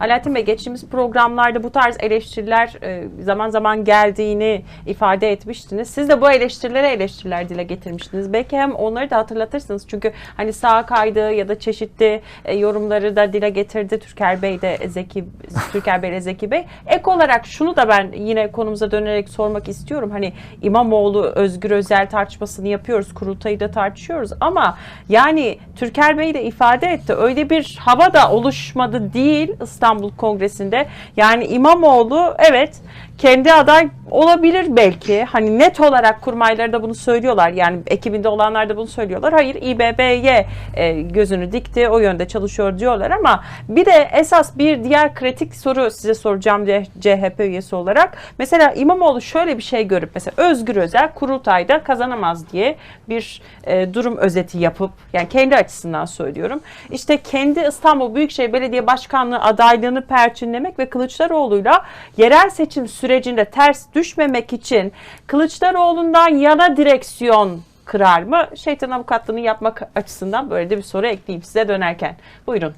Alaaddin Bey geçtiğimiz programlarda bu tarz eleştiriler e, zaman zaman geldiğini ifade etmiştiniz. Siz de bu eleştirilere eleştiriler dile getirmiştiniz. Belki hem onları da hatırlatırsınız. Çünkü hani sağ kaydı ya da çeşitli e, yorumları da dile getirdi Türker Bey de Zeki Türker Bey ile Zeki Bey. Ek olarak şunu da ben yine konumuza dönerek sormak istiyorum. Hani İmamoğlu Özgür Özel tartışmasını yapıyoruz. Kurultayı da tartışıyoruz ama yani Türker Bey de ifade etti. Öyle bir hava da oluşmadı değil İstanbul Kongresi'nde. Yani İmamoğlu evet kendi aday olabilir belki. Hani net olarak kurmayları da bunu söylüyorlar. Yani ekibinde olanlar da bunu söylüyorlar. Hayır İBB'ye e, gözünü dikti. O yönde çalışıyor diyorlar ama bir de esas bir diğer kritik soru size soracağım CHP üyesi olarak. Mesela İmamoğlu şöyle bir şey görüp mesela Özgür Özel kurultayda kazanamaz diye bir e, durum özeti yapıp yani kendi açısından söylüyorum. İşte kendi İstanbul Büyükşehir Belediye Başkanlığı adaylığını perçinlemek ve Kılıçdaroğlu'yla yerel seçim sürecinde ters düşmemek için Kılıçdaroğlu'ndan yana direksiyon kırar mı? Şeytan avukatlığını yapmak açısından böyle de bir soru ekleyeyim size dönerken. Buyurun.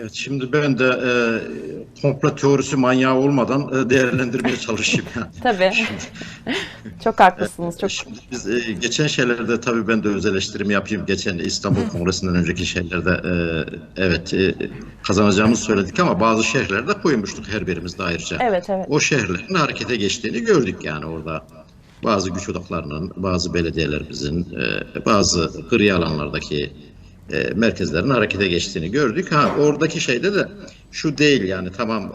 Evet, şimdi ben de e, komplo teorisi manyağı olmadan e, değerlendirmeye çalışayım. Yani. Tabii. Çok haklısınız. Çok Şimdi biz e, geçen şeylerde tabii ben de öz eleştirimi yapayım. Geçen İstanbul Kongresi'nden önceki şeylerde e, evet e, kazanacağımızı söyledik ama bazı şehirlerde koymuştuk her birimiz de ayrıca. Evet, evet. O şehirlerin harekete geçtiğini gördük yani orada. Bazı güç odaklarının, bazı belediyelerimizin, e, bazı gri alanlardaki e, merkezlerin harekete geçtiğini gördük. Ha oradaki şeyde de şu değil yani tamam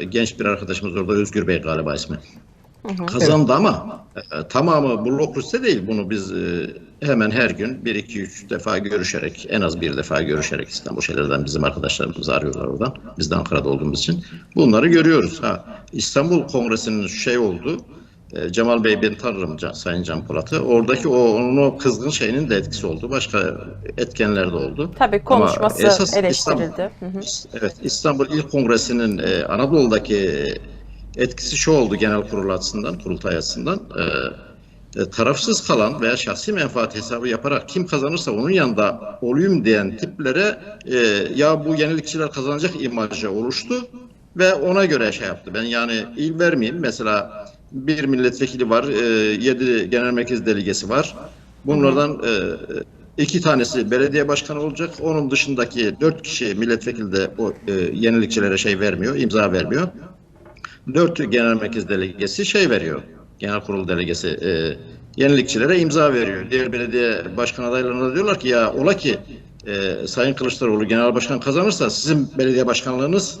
e, genç bir arkadaşımız orada Özgür Bey galiba ismi. Kazandı ama e, tamamı blok liste değil. Bunu biz e, hemen her gün bir iki üç defa görüşerek en az bir defa görüşerek İstanbul şeylerden bizim arkadaşlarımız arıyorlar oradan. Biz de Ankara'da olduğumuz için bunları görüyoruz. Ha İstanbul Kongresi'nin şey oldu. E, Cemal Bey ben tanırım Sayın Can Polat'ı. Oradaki o onun o kızgın şeyinin de etkisi oldu. Başka etkenler de oldu. tabii Ama konuşması esas eleştirildi. Hı hı. Evet, İstanbul İl Kongresi'nin e, Anadolu'daki etkisi şu oldu genel kurul açısından, kurultay açısından. E, e, tarafsız kalan veya şahsi menfaat hesabı yaparak kim kazanırsa onun yanında olayım diyen tiplere e, ya bu yenilikçiler kazanacak imajı oluştu ve ona göre şey yaptı. Ben yani il vermeyeyim. Mesela bir milletvekili var, e, yedi genel merkez delegesi var. Bunlardan e, iki tanesi belediye başkanı olacak. Onun dışındaki dört kişi milletvekili de o e, yenilikçilere şey vermiyor, imza vermiyor. Dört genel merkez delegesi şey veriyor. Genel kurul delegesi e, yenilikçilere imza veriyor. Diğer belediye başkan adaylarına da diyorlar ki ya ola ki e, Sayın Kılıçdaroğlu genel başkan kazanırsa sizin belediye başkanlığınız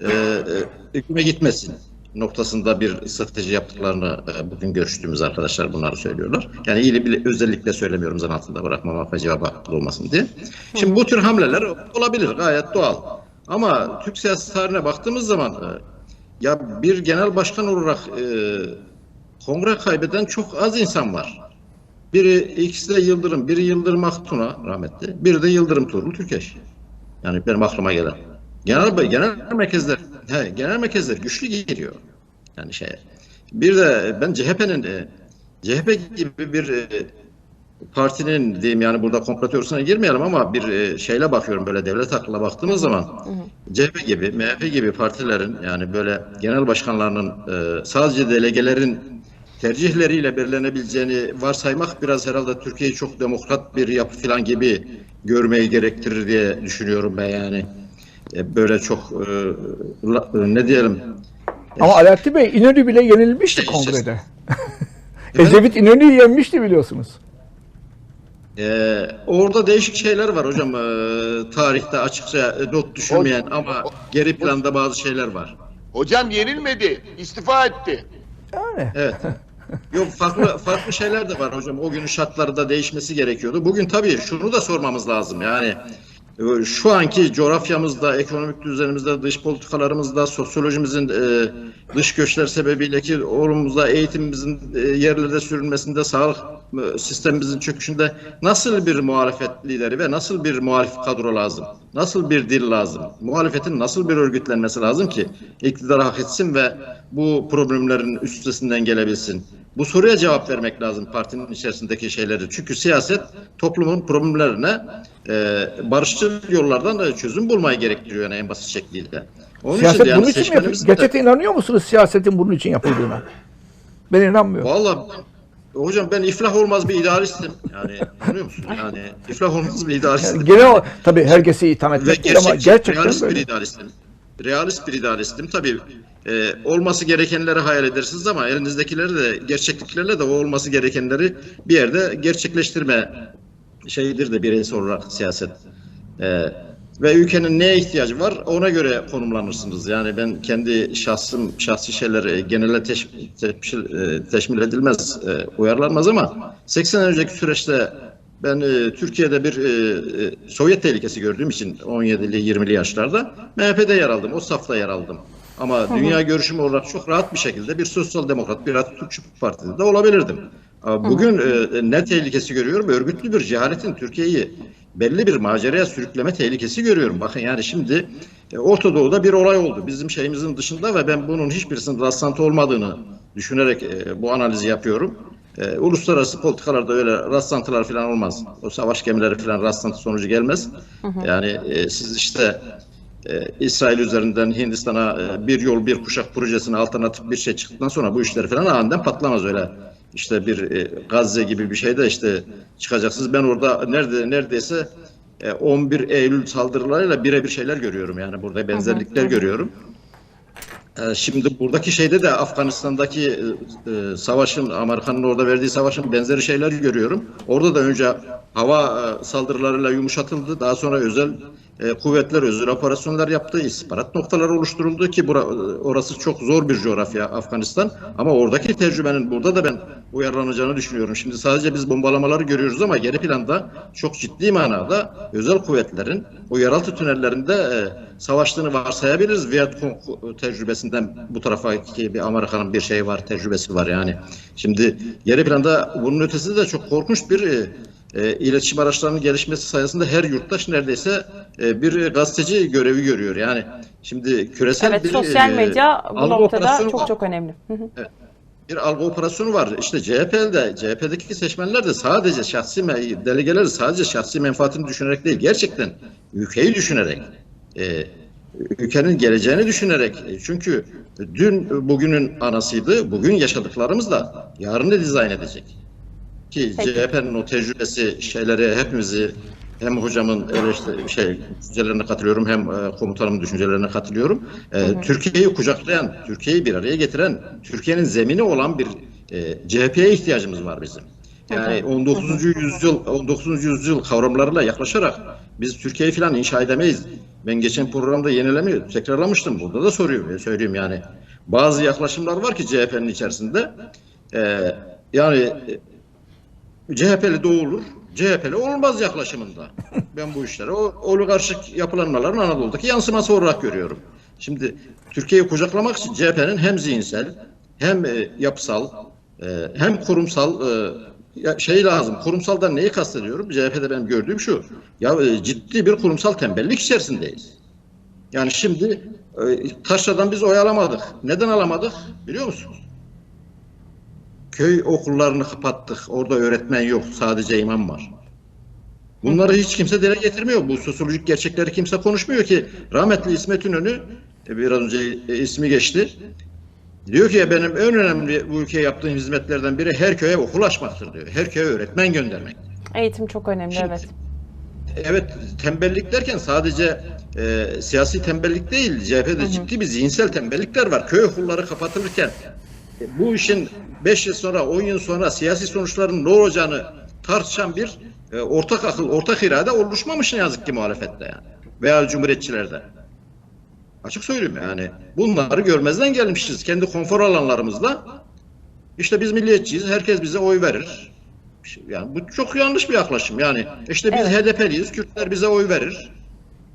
e, e, hüküme gitmesin noktasında bir strateji yaptıklarını e, bugün görüştüğümüz arkadaşlar bunları söylüyorlar. Yani iyi bir özellikle söylemiyorum zan altında bırakmamak ve cevap hakkı olmasın diye. Şimdi bu tür hamleler olabilir gayet doğal. Ama Türk siyasi tarihine baktığımız zaman e, ya bir genel başkan olarak e, kongre kaybeden çok az insan var. Biri ikisi de Yıldırım, biri Yıldırım Aktuna rahmetli, biri de Yıldırım Tuğrul Türkeş. Yani benim aklıma gelen. Genel genel merkezler, he, genel merkezler güçlü geliyor. Yani şey. Bir de ben CHP'nin e, CHP gibi bir e, partinin diyeyim yani burada komplo teorisine girmeyelim ama bir e, şeyle bakıyorum böyle devlet aklına baktığımız zaman CHP gibi, MHP gibi partilerin yani böyle genel başkanlarının sadece delegelerin tercihleriyle belirlenebileceğini varsaymak biraz herhalde Türkiye'yi çok demokrat bir yapı falan gibi görmeyi gerektirir diye düşünüyorum ben yani. E, böyle çok e, la- e, ne diyelim Ama Alaaddin Bey İnönü bile yenilmişti kongrede. Ecevit İnönü'yü yenmişti biliyorsunuz. Ee, orada değişik şeyler var hocam. Ee, tarihte açıkça not düşürmeyen ama geri planda bazı şeyler var. Hocam yenilmedi, istifa etti. Yani. Evet. Yok farklı farklı şeyler de var hocam. O günün şartları da değişmesi gerekiyordu. Bugün tabii şunu da sormamız lazım. Yani şu anki coğrafyamızda, ekonomik düzenimizde, dış politikalarımızda, sosyolojimizin e, dış göçler sebebiyle ki orumuzda, eğitimimizin e, yerlerde sürülmesinde, sağlık e, sistemimizin çöküşünde nasıl bir muhalefet lideri ve nasıl bir muhalif kadro lazım? Nasıl bir dil lazım? Muhalefetin nasıl bir örgütlenmesi lazım ki iktidara hak etsin ve bu problemlerin üstesinden gelebilsin? Bu soruya cevap vermek lazım partinin içerisindeki şeyleri. Çünkü siyaset toplumun problemlerine e, barışçıl yollardan da çözüm bulmayı gerektiriyor yani en basit şekliyle. Onun Siyaset için yani bunun için mi yapılıyor? Gerçekten inanıyor musunuz siyasetin bunun için yapıldığına? Ben inanmıyorum. Vallahi hocam ben iflah olmaz bir idealistim. Yani anlıyor musun? Yani iflah olmaz bir idealistim. Gene o, tabii herkesi itham etmek değil ama gerçek, gerçekten realist bir böyle. idealistim. Realist bir idealistim. Tabii e, olması gerekenleri hayal edersiniz ama elinizdekileri de gerçekliklerle de o olması gerekenleri bir yerde gerçekleştirme şeyidir de bireysel olarak siyaset. E, ve ülkenin neye ihtiyacı var ona göre konumlanırsınız. Yani ben kendi şahsım şahsi şeyleri genele teş, teşmil, e, teşmil edilmez, e, uyarlanmaz ama 80 önceki süreçte ben e, Türkiye'de bir e, e, Sovyet tehlikesi gördüğüm için 17'li 20'li yaşlarda MHP'de yer aldım. O safta yer aldım. Ama dünya görüşüm olarak çok rahat bir şekilde bir sosyal demokrat, bir Atatürkçü partide de olabilirdim. Ama Bugün e, ne tehlikesi görüyorum? Örgütlü bir cehaletin Türkiye'yi belli bir maceraya sürükleme tehlikesi görüyorum. Bakın yani şimdi e, Orta Doğu'da bir olay oldu. Bizim şeyimizin dışında ve ben bunun hiçbirisinin rastlantı olmadığını düşünerek e, bu analizi yapıyorum. E, uluslararası politikalarda öyle rastlantılar falan olmaz. O savaş gemileri falan rastlantı sonucu gelmez. Yani e, siz işte e, İsrail üzerinden Hindistan'a e, bir yol bir kuşak projesine alternatif bir şey çıktıktan sonra bu işler falan aniden patlamaz öyle. İşte bir e, Gazze gibi bir şeyde işte çıkacaksınız. Ben orada nerede neredeyse e, 11 Eylül saldırılarıyla birebir şeyler görüyorum. Yani burada benzerlikler görüyorum. E, Şimdi buradaki şeyde de Afganistan'daki e, e, savaşın, Amerika'nın orada verdiği savaşın benzeri şeyler görüyorum. Orada da önce hava e, saldırılarıyla yumuşatıldı. Daha sonra özel e, kuvvetler, özel operasyonlar yaptı. istihbarat noktaları oluşturuldu ki bura, orası çok zor bir coğrafya Afganistan. Ama oradaki tecrübenin burada da ben uyarlanacağını düşünüyorum. Şimdi sadece biz bombalamaları görüyoruz ama geri planda çok ciddi manada özel kuvvetlerin o yeraltı tünellerinde e, savaştığını varsayabiliriz. Vietcong tecrübesinden bu tarafa ki bir Amerika'nın bir şey var, tecrübesi var yani. Şimdi geri planda bunun ötesinde de çok korkunç bir e, e, iletişim araçlarının gelişmesi sayesinde her yurttaş neredeyse e, bir gazeteci görevi görüyor. Yani şimdi küresel Evet bir sosyal e, medya bu algı noktada çok var. çok önemli. Bir algı operasyonu var. İşte CHP'de, CHP'deki seçmenler de sadece şahsi delegeler sadece şahsi menfaatini düşünerek değil, gerçekten ülkeyi düşünerek, e, ülkenin geleceğini düşünerek. E, çünkü dün bugünün anasıydı, bugün yaşadıklarımız da yarını dizayn edecek. Ki. CHP'nin o tecrübesi şeyleri hepimizi hem hocamın eleştiri, şey düşüncelerine katılıyorum hem e, komutanımın düşüncelerine katılıyorum. E, Türkiye'yi kucaklayan, Türkiye'yi bir araya getiren, Türkiye'nin zemini olan bir e, CHP'ye ihtiyacımız var bizim. Yani 19. yüzyıl 19. yüzyıl kavramlarıyla yaklaşarak biz Türkiye'yi falan inşa edemeyiz. Ben geçen programda yenilemiyor, tekrarlamıştım. Burada da soruyorum, söyleyeyim yani. Bazı yaklaşımlar var ki CHP'nin içerisinde. E, yani e, CHP'li de olur, CHP'li olmaz yaklaşımında. Ben bu işleri o oligarşik yapılanmaların Anadolu'daki yansıması olarak görüyorum. Şimdi Türkiye'yi kucaklamak için CHP'nin hem zihinsel hem e, yapısal e, hem kurumsal e, şey lazım. Kurumsaldan neyi kastediyorum? CHP'de benim gördüğüm şu. Ya ciddi bir kurumsal tembellik içerisindeyiz. Yani şimdi Taşra'dan biz oy alamadık. Neden alamadık? Biliyor musunuz? Köy okullarını kapattık. Orada öğretmen yok. Sadece imam var. Bunları hiç kimse dile getirmiyor. Bu sosyolojik gerçekleri kimse konuşmuyor ki. Rahmetli İsmet İnönü biraz önce ismi geçti. Diyor ki benim en önemli bu ülkeye yaptığım hizmetlerden biri her köye okul açmaktır diyor. Her köye öğretmen göndermek. Eğitim çok önemli Şimdi- evet. Evet tembellik derken sadece e, siyasi tembellik değil. CHP'de ciddi bir zihinsel tembellikler var. Köy okulları kapatılırken bu işin 5 yıl sonra 10 yıl sonra siyasi sonuçların ne olacağını tartışan bir e, ortak akıl, ortak irade oluşmamış ne yazık ki muhalefette yani. Veya cumhuriyetçilerde. Açık söyleyeyim yani. Bunları görmezden gelmişiz. Kendi konfor alanlarımızda. İşte biz milliyetçiyiz. Herkes bize oy verir. Yani bu çok yanlış bir yaklaşım. Yani işte biz Evet. HDP'liyiz. Kürtler bize oy verir.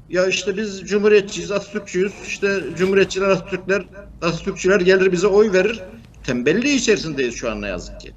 Ya işte biz Cumhuriyetçiyiz, Atatürkçüyüz. İşte Cumhuriyetçiler, Atatürkler, Atatürkçüler gelir bize oy verir. Tembelliği içerisindeyiz şu an ne yazık ki.